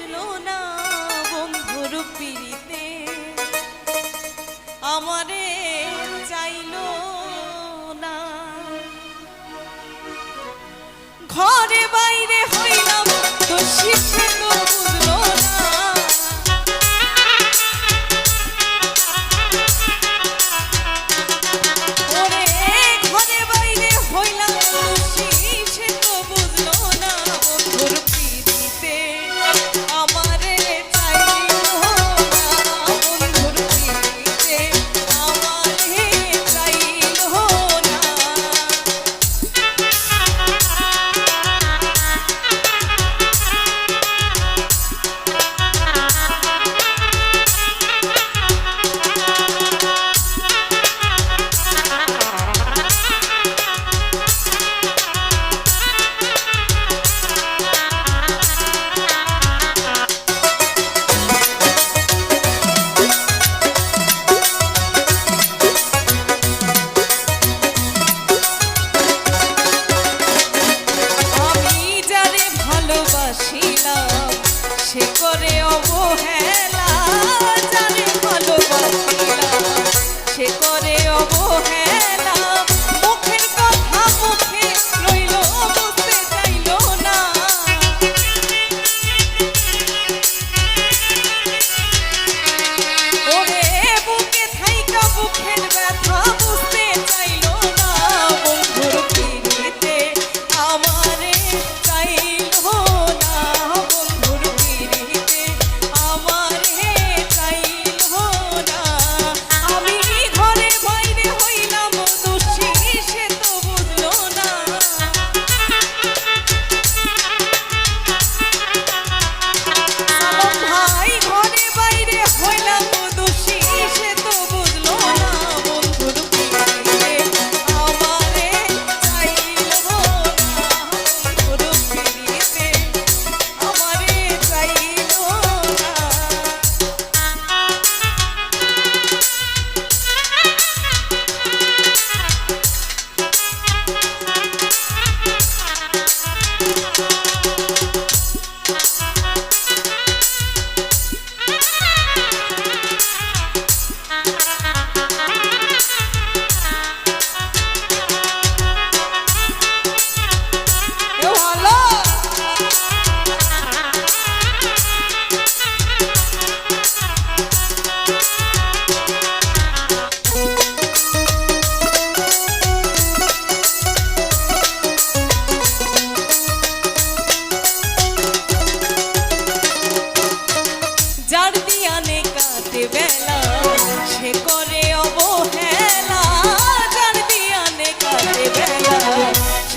বুঝলো না বন্ধুর পিড়িতে। আমারে চাইল না। ঘরে বাইরে হইলাম তো শিশু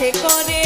সে করে